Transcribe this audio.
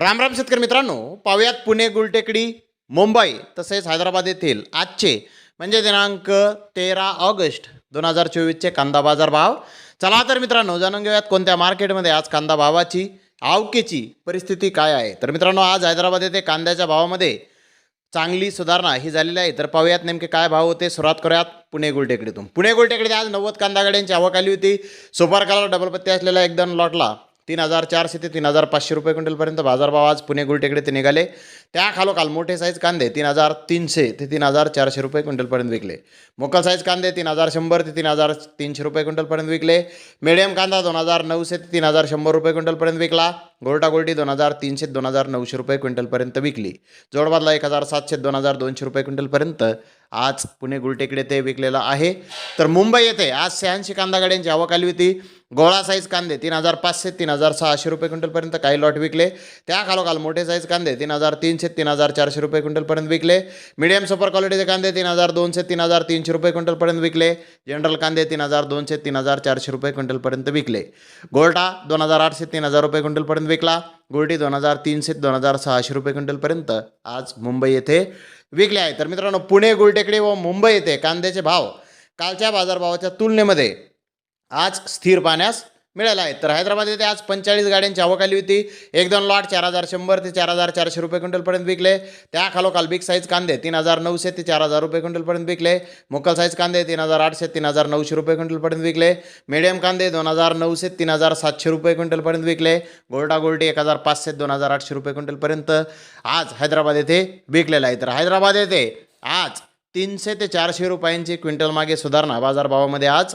रामराम शेतकरी मित्रांनो पाहुयात पुणे गुलटेकडी मुंबई तसेच हैदराबाद येथील आजचे म्हणजे दिनांक तेरा ऑगस्ट दोन हजार चोवीसचे कांदा बाजार भाव. चला तर मित्रांनो जाणून घेऊयात कोणत्या मार्केटमध्ये आज कांदा भावाची आवकेची परिस्थिती काय आहे. तर मित्रांनो आज हैदराबाद येथे कांद्याच्या भावामध्ये चांगली सुधारणा ही झालेली आहे. तर पाहूयात नेमके काय भाव होते सुरुवात करूयात पुणे गुलटेकडीतून. पुणे गुलटेकडीत आज नव्वद कांदा गाड्यांची आवक आली होती. सुपर कलर डबल पत्ती असलेल्या एकदम लॉटला तीन हजार चारशे ते तीन हजार पाचशे रुपये क्विंटलपर्यंत बाजारभाव आज पुणे गुलटेकडे ते निघाले. त्या खालोखाल मोठे साईज कांदे तीन हजार तीनशे ते तीन हजार चारशे रुपये क्विंटलपर्यंत विकले. मोकल साईज कांदे तीन हजार शंभर ते तीन हजार तीनशे रुपये क्विंटलपर्यंत विकले. मिडियम कांदा दोन हजार नऊशे ते तीन हजार शंभर रुपये क्विंटलपर्यंत विकला. गोरटागोरटी गोल्टी दोन हजार तीनशे दोन हजार नऊशे रुपये क्विंटलपर्यंत विकली. जोडबादला एक हजार सातशे दोन हजार दोनशे रुपये क्विंटलपर्यंत आज पुणे गुलटेकडे ते विकलेलं आहे. तर मुंबई येथे आज शहाऐंशी कांदा गाड्यांची आवक आली होती. गोळा साईज कांदे तीन हजार पाचशे तीन हजार सहाशे रुपये क्विंटलपर्यंत काही लॉट विकले. त्या खालोखाल मोठे साईज कांदे तीन हजार तीनशे तीन हजार चारशे रुपये क्विंटलपर्यंत विकले. मिडियम सुपर क्वालिटीचे कांदे तीन हजार दोनशे तीन हजार तीनशे रुपये क्विंटलपर्यंत विकले. जनरल कांदे तीन हजार दोनशे तीन हजार चारशे रुपये क्विंटलपर्यंत विकले. गोल्टा दोन हजार आठशे तीन हजार रुपये क्विंटलपर्यंत विकला. गोल्टी दोन हजार तीनशे दोन हजार सहाशे रुपये क्विंटलपर्यंत आज मुंबई येथे विकले आहे. तर मित्रांनो पुणे गुलटेकडे व मुंबई येथे कांद्याचे भाव कालच्या बाजारभावाच्या तुलनेमध्ये आज स्थिर पाहण्यास मिळाला आहे. तर हैदराबाद येथे आज पंचेचाळीस गाड्यांची आवक आली होती. एक दोन लॉट चार हजार शंभर ते चार हजार चारशे रुपये क्विंटलपर्यंत विकले. त्या खालोखाल बिग साईज कांदे तीन हजार नऊशे ते चार हजार रुपये क्विंटलपर्यंत विकले. मोकल साईज कांदे तीन हजार आठशे तीन हजार नऊशे रुपये क्विंटलपर्यंत विकले. मिडियम कांदे दोन हजार नऊशे तीन हजार सातशे रुपये क्विंटलपर्यंत विकले. गोल्डा गोल्डी एक हजार पाचशे दोन हजार आठशे रुपये क्विंटलपर्यंत आज हैदराबाद येथे विकलेला आहे. तर हैदराबाद येथे आज तीनशे ते चारशे रुपयांची क्विंटल मागे सुधारणा बाजारभावामध्ये आज